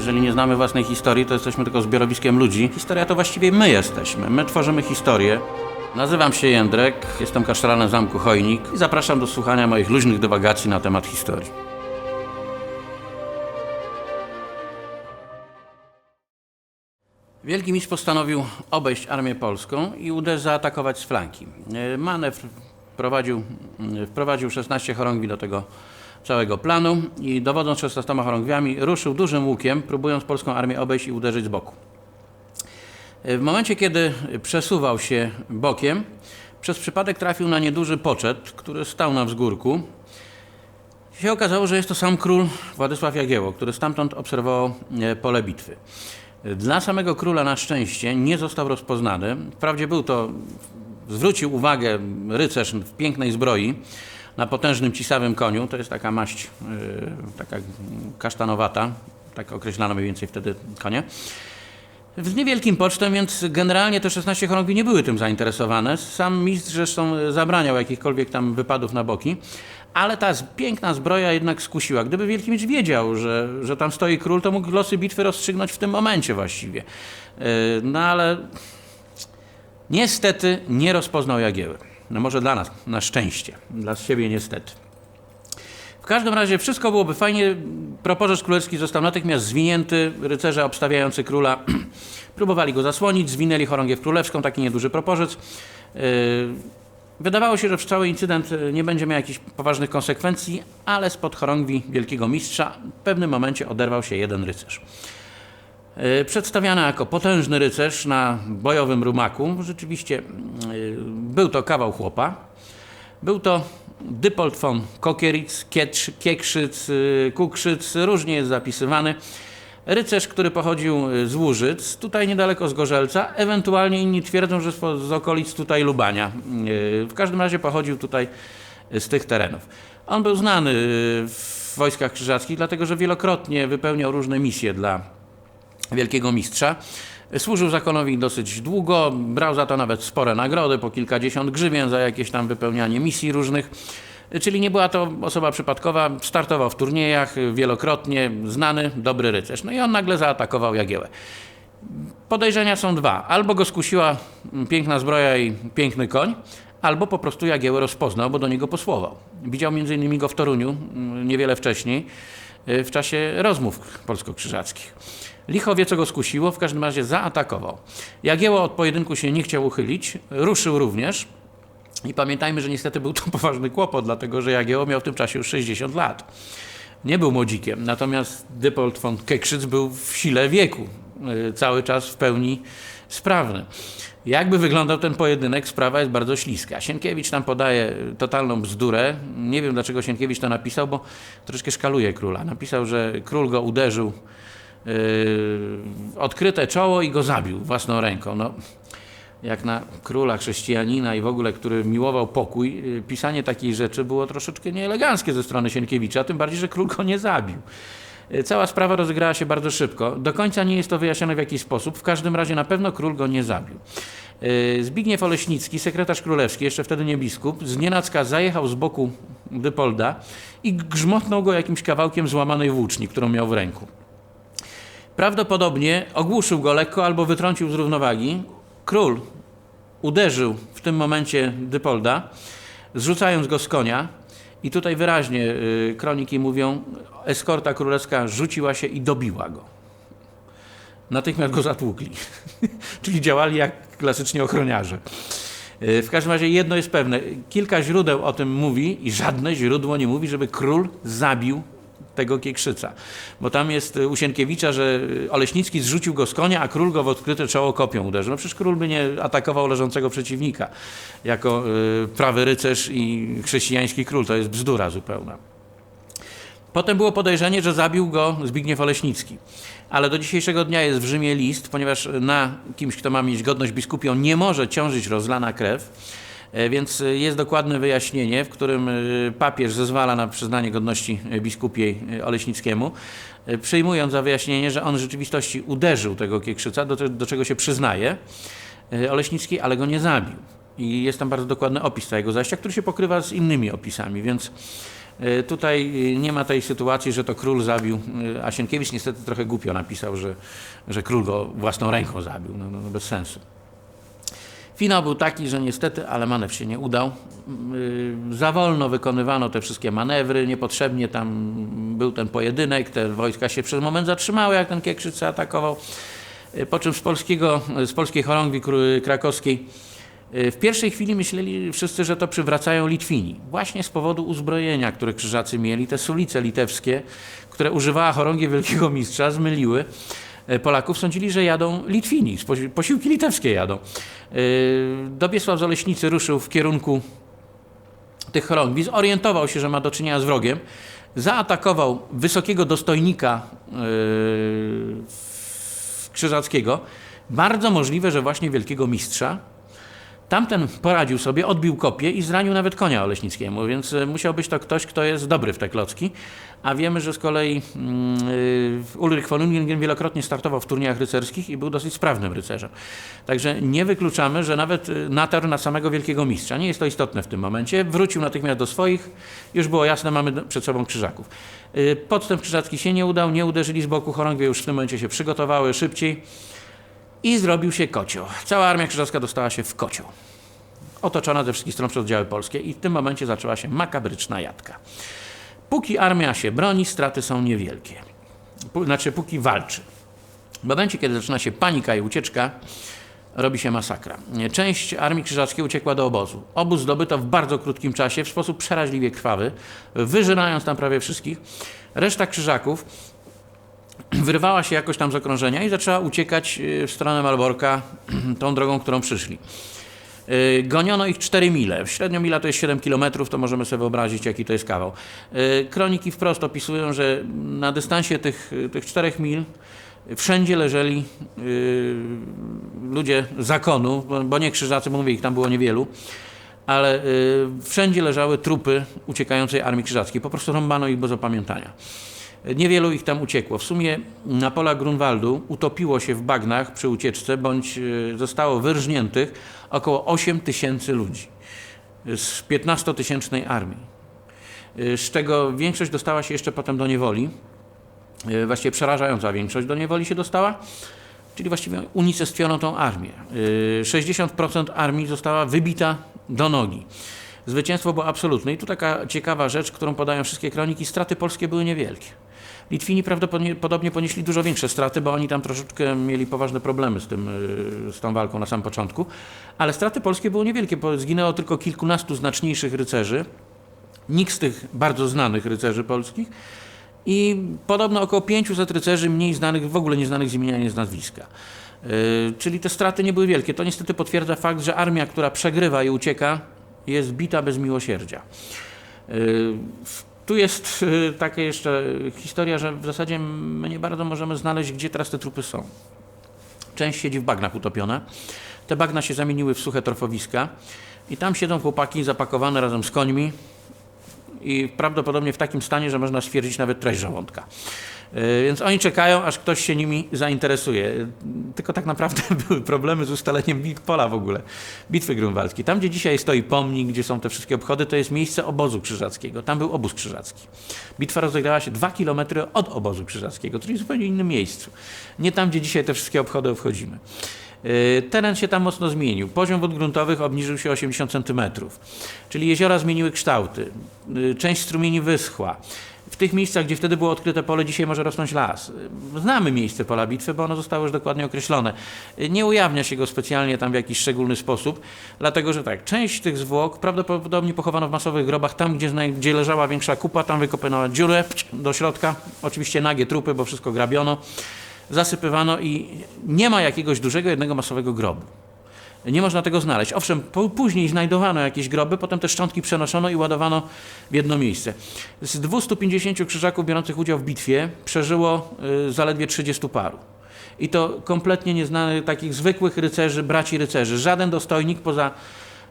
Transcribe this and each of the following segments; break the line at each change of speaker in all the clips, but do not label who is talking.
Jeżeli nie znamy własnej historii, to jesteśmy tylko zbiorowiskiem ludzi. Historia to właściwie my jesteśmy. My tworzymy historię. Nazywam się Jędrek, jestem kasztelanem Zamku Chojnik i zapraszam do słuchania moich luźnych dywagacji na temat historii. Wielki mistrz postanowił obejść armię polską i uderz zaatakować z flanki. E, Manewr wprowadził, mm, wprowadził 16 chorągwi do tego całego planu i dowodząc 16 chorągwiami ruszył dużym łukiem, próbując polską armię obejść i uderzyć z boku. W momencie, kiedy przesuwał się bokiem, przez przypadek trafił na nieduży poczet, który stał na wzgórku. Się okazało, że jest to sam król Władysław Jagiełło, który stamtąd obserwował e, pole bitwy. Dla samego króla na szczęście nie został rozpoznany. Wprawdzie był to, zwrócił uwagę rycerz w pięknej zbroi, na potężnym cisawym koniu. To jest taka maść, yy, taka kasztanowata, tak określano mniej więcej wtedy konie. Z niewielkim pocztem, więc generalnie te 16 chorągwi nie były tym zainteresowane. Sam mistrz zresztą zabraniał jakichkolwiek tam wypadów na boki. Ale ta piękna zbroja jednak skusiła. Gdyby Wielki Mistrz wiedział, że, że tam stoi król, to mógł losy bitwy rozstrzygnąć w tym momencie właściwie. Yy, No ale niestety nie rozpoznał Jagieły. No może dla nas, na szczęście. Dla siebie niestety. W każdym razie wszystko byłoby fajnie. Proporzec królewski został natychmiast zwinięty. Rycerze obstawiający króla próbowali go zasłonić, zwinęli chorągiew królewską, taki nieduży proporzec. Yy, Wydawało się, że cały incydent yy, nie będzie miał jakichś poważnych konsekwencji, ale spod chorągwi wielkiego mistrza w pewnym momencie oderwał się jeden rycerz. Yy, Przedstawiany jako potężny rycerz na bojowym rumaku, rzeczywiście yy, był to kawał chłopa. Był to Dypold von Kokieritz, Kiecz- Kiekrzyc, y, Kukrzyc, różnie jest zapisywany. Rycerz, który pochodził z Łużyc, tutaj niedaleko z Gorzelca, ewentualnie inni twierdzą, że z okolic tutaj Lubania. W każdym razie pochodził tutaj z tych terenów. On był znany w wojskach krzyżackich, dlatego że wielokrotnie wypełniał różne misje dla wielkiego mistrza. Służył zakonowi dosyć długo, brał za to nawet spore nagrody, po kilkadziesiąt grzywien za jakieś tam wypełnianie misji różnych. Czyli nie była to osoba przypadkowa, startował w turniejach wielokrotnie, znany, dobry rycerz. No i on nagle zaatakował Jagiełę. Podejrzenia są dwa. Albo go skusiła piękna zbroja i piękny koń, albo po prostu Jagiełę rozpoznał, bo do niego posłował. Widział między innymi go w Toruniu mm, niewiele wcześniej, w czasie rozmów polsko-krzyżackich. Licho wie, co go skusiło, w każdym razie zaatakował. Jagiełło od pojedynku się nie chciał uchylić, ruszył również. I pamiętajmy, że niestety był to poważny kłopot, dlatego że Jagiełło miał w tym czasie już 60 lat. Nie był młodzikiem, natomiast Dypold von Kekrzyc był w sile wieku, y, cały czas w pełni sprawny. Jakby wyglądał ten pojedynek, sprawa jest bardzo śliska. Sienkiewicz tam podaje totalną bzdurę. Nie wiem, dlaczego Sienkiewicz to napisał, bo troszkę szkaluje króla. Napisał, że król go uderzył yy, odkryte czoło i go zabił własną ręką. No, jak na króla chrześcijanina i w ogóle, który miłował pokój, y, pisanie takiej rzeczy było troszeczkę nieeleganckie ze strony Sienkiewicza, tym bardziej, że król go nie zabił. Cała sprawa rozegrała się bardzo szybko. Do końca nie jest to wyjaśnione w jakiś sposób. W każdym razie na pewno król go nie zabił. Y, Zbigniew Oleśnicki, sekretarz królewski, jeszcze wtedy nie biskup, z nienacka zajechał z boku Dypolda i grzmotnął go jakimś kawałkiem złamanej włóczni, którą miał w ręku. Prawdopodobnie ogłuszył go lekko albo wytrącił z równowagi. Król uderzył w tym momencie Dypolda, zrzucając go z konia. I tutaj wyraźnie y, kroniki mówią, eskorta królewska rzuciła się i dobiła go. Natychmiast go zatłukli. Czyli działali jak klasycznie ochroniarze. Y, W każdym razie jedno jest pewne. Kilka źródeł o tym mówi i żadne źródło nie mówi, żeby król zabił tego Kiekrzyca. Bo tam jest y, u Sienkiewicza, że y, Oleśnicki zrzucił go z konia, a król go w odkryte czoło kopią uderzył. No przecież król by nie atakował leżącego przeciwnika jako y, prawy rycerz i chrześcijański król. To jest bzdura zupełna. Potem było podejrzenie, że zabił go Zbigniew Oleśnicki. Ale do dzisiejszego dnia jest w Rzymie list, ponieważ na kimś, kto ma mieć godność biskupią, nie może ciążyć rozlana krew. E, Więc e, jest dokładne wyjaśnienie, w którym e, papież zezwala na przyznanie godności biskupiej Oleśnickiemu, przyjmując za wyjaśnienie, że on w rzeczywistości uderzył tego Kiekrzyca, do, do czego się przyznaje, Oleśnicki, ale go nie zabił. I jest tam bardzo dokładny opis całego zajścia, który się pokrywa z innymi opisami, więc Tutaj nie ma tej sytuacji, że to król zabił. Y, A Sienkiewicz niestety trochę głupio napisał, że, że król go własną ręką zabił. No, no, no bez sensu. Finał był taki, że niestety, ale manewr się nie udał. Yy, Za wolno wykonywano te wszystkie manewry, niepotrzebnie tam był ten pojedynek, te wojska się przez moment zatrzymały, jak ten Kiekrzyc atakował. Yy, Po czym z, polskiego, z polskiej chorągwi kr- krakowskiej yy, w pierwszej chwili myśleli wszyscy, że to przywracają Litwini. Właśnie z powodu uzbrojenia, które krzyżacy mieli, te sulice litewskie, które używała chorągiew Wielkiego Mistrza, zmyliły. E, Polaków sądzili, że jadą Litwini, posiłki litewskie jadą. Yy, Dobiesław z Oleśnicy ruszył w kierunku tych chorągwi, zorientował się, że ma do czynienia z wrogiem, zaatakował wysokiego dostojnika yy, krzyżackiego, bardzo możliwe, że właśnie wielkiego mistrza. Tamten poradził sobie, odbił kopię i zranił nawet konia Oleśnickiemu, więc e, musiał być to ktoś, kto jest dobry w te klocki. A wiemy, że z kolei mm, Ulrich von Ungringen wielokrotnie startował w turniejach rycerskich i był dosyć sprawnym rycerzem. Także nie wykluczamy, że nawet y, natarł na samego wielkiego mistrza. Nie jest to istotne w tym momencie. Wrócił natychmiast do swoich. Już było jasne, mamy przed sobą krzyżaków. Y, Podstęp krzyżacki się nie udał, nie uderzyli z boku. Chorągwie już w tym momencie się przygotowały szybciej i zrobił się kocioł. Cała armia krzyżacka dostała się w kocioł. Otoczona ze wszystkich stron przez oddziały polskie i w tym momencie zaczęła się makabryczna jadka. Póki armia się broni, straty są niewielkie. Znaczy, póki walczy. W momencie, kiedy zaczyna się panika i ucieczka, robi się masakra. Część armii krzyżackiej uciekła do obozu. Obóz zdobyto w bardzo krótkim czasie, w sposób przeraźliwie krwawy, wyżynając tam prawie wszystkich. Reszta krzyżaków wyrwała się jakoś tam z okrążenia i zaczęła uciekać y, w stronę Malborka tą drogą, którą przyszli. Y, Goniono ich 4 mile. Średnio mila to jest 7 km, to możemy sobie wyobrazić, jaki to jest kawał. Y, Kroniki wprost opisują, że na dystansie tych, tych 4 mil wszędzie leżeli y, ludzie zakonu, bo- nie krzyżacy, bo mówię, ich tam było niewielu, ale wszędzie leżały trupy uciekającej armii krzyżackiej. Po prostu rąbano ich bez opamiętania. Niewielu ich tam uciekło. W sumie na polach Grunwaldu utopiło się w bagnach przy ucieczce, bądź y, zostało wyrżniętych około 8 tysięcy ludzi z 15-tysięcznej armii, y, z czego większość dostała się jeszcze potem do niewoli. Y, Właściwie przerażająca większość do niewoli się dostała, czyli właściwie unicestwiono tą armię. Y, 60% armii została wybita do nogi. Zwycięstwo było absolutne. I tu taka ciekawa rzecz, którą podają wszystkie kroniki. Straty polskie były niewielkie. Litwini prawdopodobnie ponieśli dużo większe straty, bo oni tam troszeczkę mieli poważne problemy z, tym, y, z tą walką na samym początku. Ale straty polskie były niewielkie, bo zginęło tylko kilkunastu znaczniejszych rycerzy. Nikt z tych bardzo znanych rycerzy polskich. I podobno około 500 rycerzy mniej znanych, w ogóle nieznanych z imienia, nie z nazwiska. Yy, czyli te straty nie były wielkie. To niestety potwierdza fakt, że armia, która przegrywa i ucieka, jest bita bez miłosierdzia. W- Tu jest yy, taka jeszcze historia, że w zasadzie my nie bardzo możemy znaleźć, gdzie teraz te trupy są. Część siedzi w bagnach utopione. Te bagna się zamieniły w suche torfowiska i tam siedzą chłopaki zapakowane razem z końmi, i prawdopodobnie w takim stanie, że można stwierdzić nawet treść żołądka. Yy, Więc oni czekają, aż ktoś się nimi zainteresuje. Yy, Tylko tak naprawdę były problemy z ustaleniem pola w ogóle, bitwy grunwaldzkiej. Tam, gdzie dzisiaj stoi pomnik, gdzie są te wszystkie obchody, to jest miejsce obozu krzyżackiego. Tam był obóz krzyżacki. Bitwa rozegrała się dwa kilometry od obozu krzyżackiego, czyli w zupełnie innym miejscu. Nie tam, gdzie dzisiaj te wszystkie obchody obchodzimy. Yy, Teren się tam mocno zmienił. Poziom wód gruntowych obniżył się o 80 cm, czyli jeziora zmieniły kształty. Część strumieni wyschła. W tych miejscach, gdzie wtedy było odkryte pole, dzisiaj może rosnąć las. Znamy miejsce pola bitwy, bo ono zostało już dokładnie określone. Nie ujawnia się go specjalnie tam w jakiś szczególny sposób, dlatego że tak, część tych zwłok prawdopodobnie pochowano w masowych grobach, tam gdzie, gdzie leżała większa kupa, tam wykopano dziurę do środka, oczywiście nagie trupy, bo wszystko grabiono zasypywano i nie ma jakiegoś dużego jednego masowego grobu. Nie można tego znaleźć. Owszem, później znajdowano jakieś groby, potem te szczątki przenoszono i ładowano w jedno miejsce. Z 250 krzyżaków biorących udział w bitwie przeżyło y, zaledwie 30 paru. I to kompletnie nieznanych, takich zwykłych rycerzy, braci rycerzy. Żaden dostojnik poza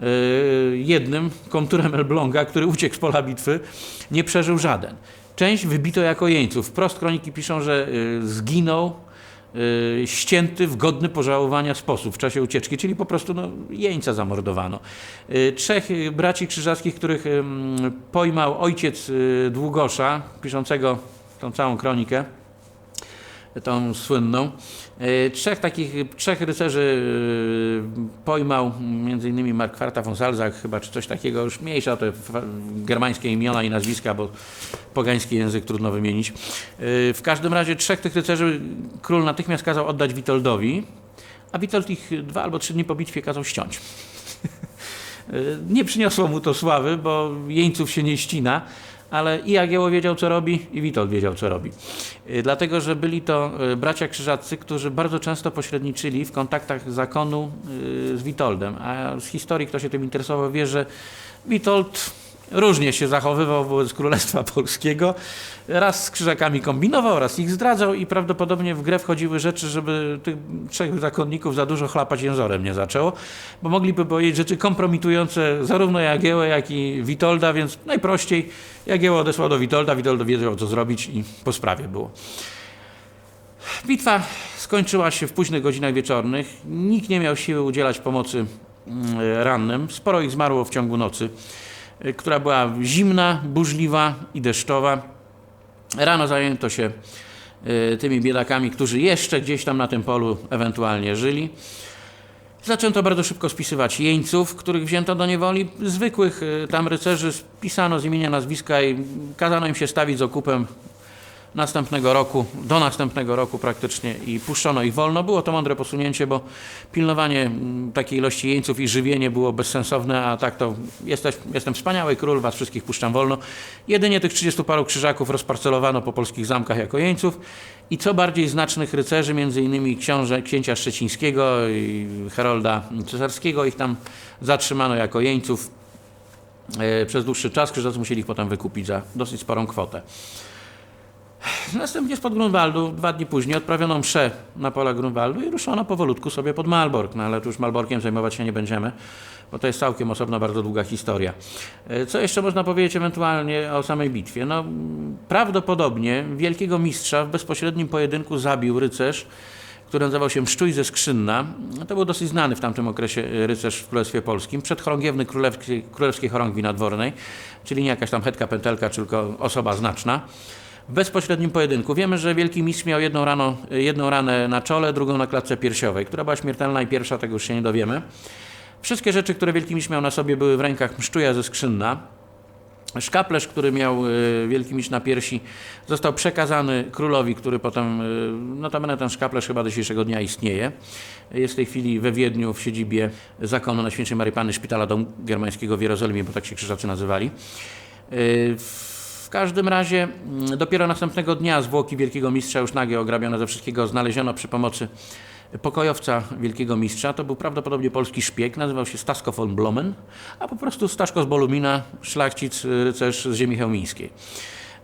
y, jednym, konturem Elbląga, który uciekł z pola bitwy, nie przeżył żaden. Część wybito jako jeńców. Wprost kroniki piszą, że y, zginął ścięty w godny pożałowania sposób w czasie ucieczki, czyli po prostu no, jeńca zamordowano. Y, Trzech y, braci krzyżackich, których pojmał ojciec y, Długosza, piszącego tą całą kronikę, tą słynną. E, Trzech takich, trzech rycerzy e, pojmał, między innymi Markwarta von Salzach chyba, czy coś takiego, już mniejsza fa- germańskie imiona i nazwiska, bo pogański język trudno wymienić. E, W każdym razie trzech tych rycerzy król natychmiast kazał oddać Witoldowi, a Witold ich dwa albo trzy dni po bitwie kazał ściąć. Nie przyniosło mu to sławy, bo jeńców się nie ścina, ale i Jagiełło wiedział, co robi, i Witold wiedział, co robi. Y, Dlatego, że byli to y, bracia krzyżaccy, którzy bardzo często pośredniczyli w kontaktach zakonu y, z Witoldem. A z historii, kto się tym interesował, wie, że Witold różnie się zachowywał wobec Królestwa Polskiego. Raz z krzyżakami kombinował, raz ich zdradzał i prawdopodobnie w grę wchodziły rzeczy, żeby tych trzech zakonników za dużo chlapać jęzorem nie zaczęło, bo mogliby powiedzieć rzeczy kompromitujące zarówno Jagiełę, jak i Witolda, więc najprościej Jagiełło odesłał do Witolda, Witold wiedział, co zrobić i po sprawie było. Bitwa skończyła się w późnych godzinach wieczornych. Nikt nie miał siły udzielać pomocy mm, rannym. Sporo ich zmarło w ciągu nocy, która była zimna, burzliwa i deszczowa. Rano zajęto się y, tymi biedakami, którzy jeszcze gdzieś tam na tym polu ewentualnie żyli. Zaczęto bardzo szybko spisywać jeńców, których wzięto do niewoli. Zwykłych y, tam rycerzy spisano z imienia, nazwiska i kazano im się stawić z okupem następnego roku, do następnego roku praktycznie i puszczono ich wolno. Było to mądre posunięcie, bo pilnowanie mm, takiej ilości jeńców i żywienie było bezsensowne, a tak to jesteś, jestem wspaniały król, was wszystkich puszczam wolno. Jedynie tych 30 paru krzyżaków rozparcelowano po polskich zamkach jako jeńców i co bardziej znacznych rycerzy, między innymi książę, księcia Szczecińskiego i Herolda Cesarskiego, ich tam zatrzymano jako jeńców e, przez dłuższy czas. Krzyżacy musieli ich potem wykupić za dosyć sporą kwotę. Następnie spod Grunwaldu, dwa dni później, odprawiono mszę na pola Grunwaldu i ruszono powolutku sobie pod Malbork. No ale tu już Malborkiem zajmować się nie będziemy, bo to jest całkiem osobna, bardzo długa historia. E, Co jeszcze można powiedzieć ewentualnie o samej bitwie? No, prawdopodobnie wielkiego mistrza w bezpośrednim pojedynku zabił rycerz, który nazywał się Mszczuj ze Skrzynna. To był dosyć znany w tamtym okresie e, rycerz w Królestwie Polskim, przedchorągiewny królewskiej, królewskiej chorągwi nadwornej, czyli nie jakaś tam hetka, pętelka, tylko osoba znaczna. W bezpośrednim pojedynku wiemy, że wielki mistrz miał jedną, rano, jedną ranę na czole, drugą na klatce piersiowej, która była śmiertelna i pierwsza, tego już się nie dowiemy. Wszystkie rzeczy, które wielki mistrz miał na sobie, były w rękach Mszczuja ze Skrzynna. Szkaplerz, który miał y, wielki mistrz na piersi, został przekazany królowi, który potem, y, notabene ten szkaplerz chyba do dzisiejszego dnia istnieje. Jest w tej chwili we Wiedniu w siedzibie zakonu na Świętej Maryi Panny Szpitala Domu Germańskiego w Jerozolimie, bo tak się krzyżacy nazywali. Y, każdym razie mm, dopiero następnego dnia zwłoki wielkiego mistrza już nagie ograbione ze wszystkiego znaleziono przy pomocy pokojowca wielkiego mistrza. To był prawdopodobnie polski szpieg, nazywał się Stasko von Blomen, a po prostu Staszko z Bolumina, szlachcic, rycerz z ziemi chełmińskiej.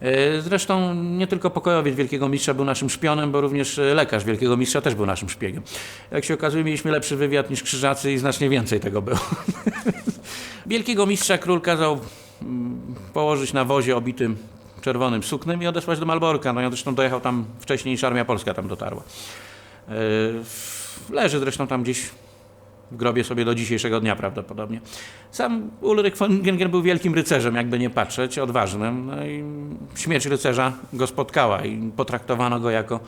E, Zresztą nie tylko pokojowiec wielkiego mistrza był naszym szpionem, bo również e, lekarz wielkiego mistrza też był naszym szpiegiem. Jak się okazuje, mieliśmy lepszy wywiad niż krzyżacy i znacznie więcej tego było. wielkiego mistrza król kazał położyć na wozie obitym czerwonym suknem i odesłać do Malborka. No ja zresztą dojechał tam wcześniej niż armia polska tam dotarła. E, Leży zresztą tam gdzieś w grobie sobie do dzisiejszego dnia prawdopodobnie. Sam Ulryk von Gingen był wielkim rycerzem, jakby nie patrzeć, odważnym. No i śmierć rycerza go spotkała i potraktowano go jako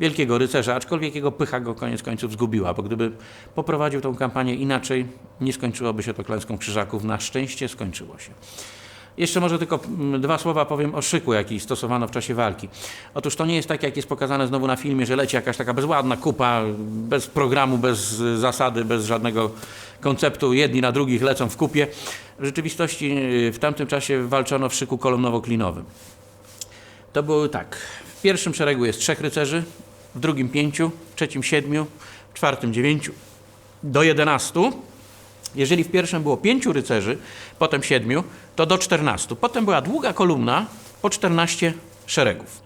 wielkiego rycerza, aczkolwiek jego pycha go koniec końców zgubiła, bo gdyby poprowadził tą kampanię inaczej, nie skończyłoby się to klęską krzyżaków. Na szczęście skończyło się. Jeszcze może tylko mm, dwa słowa powiem o szyku, jaki stosowano w czasie walki. Otóż to nie jest tak, jak jest pokazane znowu na filmie, że leci jakaś taka bezładna kupa, bez programu, bez y, zasady, bez żadnego konceptu. Jedni na drugich lecą w kupie. W rzeczywistości y, w tamtym czasie walczono w szyku kolumnowo-klinowym. To było tak. W pierwszym szeregu jest trzech rycerzy, w drugim pięciu, w trzecim siedmiu, w czwartym dziewięciu, do jedenastu. Jeżeli w pierwszym było pięciu rycerzy, potem siedmiu, to do czternastu. Potem była długa kolumna po 14 szeregów.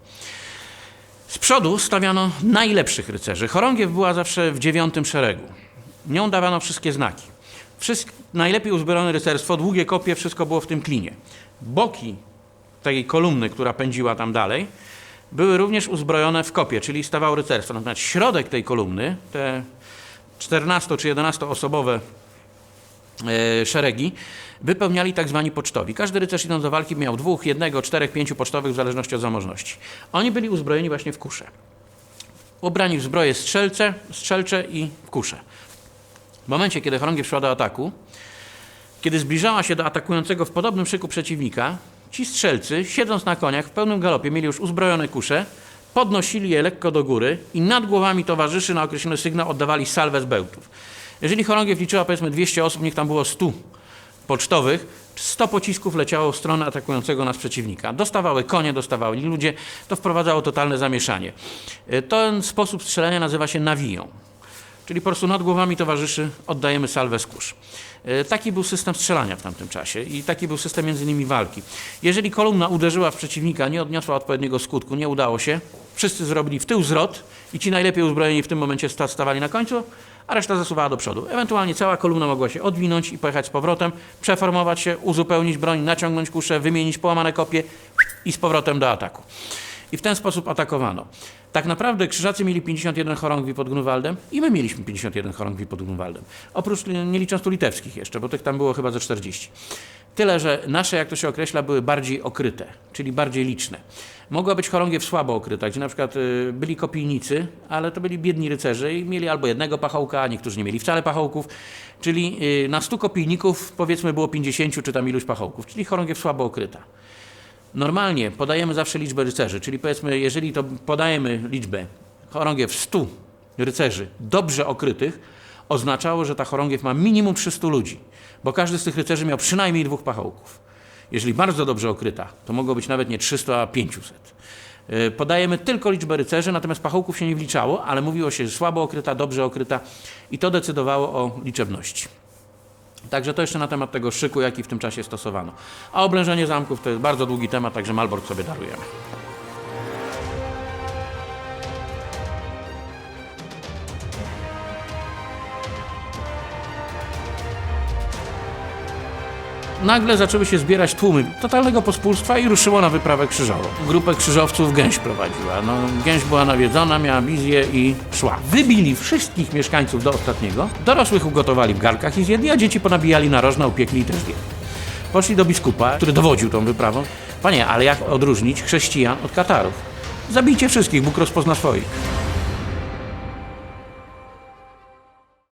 Z przodu stawiano najlepszych rycerzy. Chorągiew była zawsze w dziewiątym szeregu. Nią dawano wszystkie znaki. Wszystk najlepiej uzbrojone rycerstwo, długie kopie, wszystko było w tym klinie. Boki tej kolumny, która pędziła tam dalej, były również uzbrojone w kopie, czyli stawało rycerstwo. Natomiast środek tej kolumny, te 14 czy 11 osobowe e, szeregi wypełniali tak zwani pocztowi. Każdy rycerz idąc do walki miał dwóch, jednego, czterech, pięciu pocztowych w zależności od zamożności. Oni byli uzbrojeni właśnie w kusze. Ubrani w zbroje strzelce, strzelcze i w kusze. W momencie, kiedy chorągiew szła do ataku, kiedy zbliżała się do atakującego w podobnym szyku przeciwnika, ci strzelcy, siedząc na koniach w pełnym galopie, mieli już uzbrojone kusze, podnosili je lekko do góry i nad głowami towarzyszy na określony sygnał oddawali salwę z bełtów. Jeżeli chorągiew liczyła powiedzmy 200 osób, niech tam było 100 pocztowych, 100 pocisków leciało w stronę atakującego nas przeciwnika. Dostawały konie, dostawali ludzie, to wprowadzało totalne zamieszanie. E, Ten sposób strzelania nazywa się nawiją. Czyli po prostu nad głowami towarzyszy oddajemy salwę z kurz. E, Taki był system strzelania w tamtym czasie i taki był system między innymi walki. Jeżeli kolumna uderzyła w przeciwnika, nie odniosła odpowiedniego skutku, nie udało się, wszyscy zrobili w tył zwrot i ci najlepiej uzbrojeni w tym momencie sta- stawali na końcu, a reszta zasuwała do przodu. Ewentualnie cała kolumna mogła się odwinąć i pojechać z powrotem, przeformować się, uzupełnić broń, naciągnąć kuszę, wymienić połamane kopie i z powrotem do ataku. I w ten sposób atakowano. Tak naprawdę krzyżacy mieli 51 chorągwi pod Grunwaldem i my mieliśmy 51 chorągwi pod Grunwaldem. Oprócz, nie licząc tu litewskich jeszcze, bo tych tam było chyba ze 40. Tyle, że nasze, jak to się określa, były bardziej okryte, czyli bardziej liczne. Mogła być chorągiew słabo okryta, gdzie na przykład y, byli kopijnicy, ale to byli biedni rycerze i mieli albo jednego pachołka, a niektórzy nie mieli wcale pachołków. Czyli y, na 100 kopijników powiedzmy było 50 czy tam iluś pachołków, czyli chorągiew słabo okryta. Normalnie podajemy zawsze liczbę rycerzy, czyli powiedzmy, jeżeli to podajemy liczbę chorągiew 100 rycerzy dobrze okrytych, oznaczało, że ta chorągiew ma minimum 300 ludzi, bo każdy z tych rycerzy miał przynajmniej dwóch pachołków. Jeżeli bardzo dobrze okryta, to mogło być nawet nie 300, a 500. Yy, Podajemy tylko liczbę rycerzy, natomiast pachołków się nie wliczało, ale mówiło się, że słabo okryta, dobrze okryta i to decydowało o liczebności. Także to jeszcze na temat tego szyku, jaki w tym czasie stosowano. A oblężenie zamków to jest bardzo długi temat, także Malbork sobie darujemy. Nagle zaczęły się zbierać tłumy totalnego pospólstwa i ruszyło na wyprawę krzyżową. Grupę krzyżowców gęś prowadziła. No, gęś była nawiedzona, miała wizję i szła. Wybili wszystkich mieszkańców do ostatniego, dorosłych ugotowali w garkach i zjedli, a dzieci ponabijali narożna, upiekli i też zjedli. Poszli do biskupa, który dowodził tą wyprawą. Panie, ale jak odróżnić chrześcijan od Katarów? Zabijcie wszystkich, Bóg rozpozna swoich.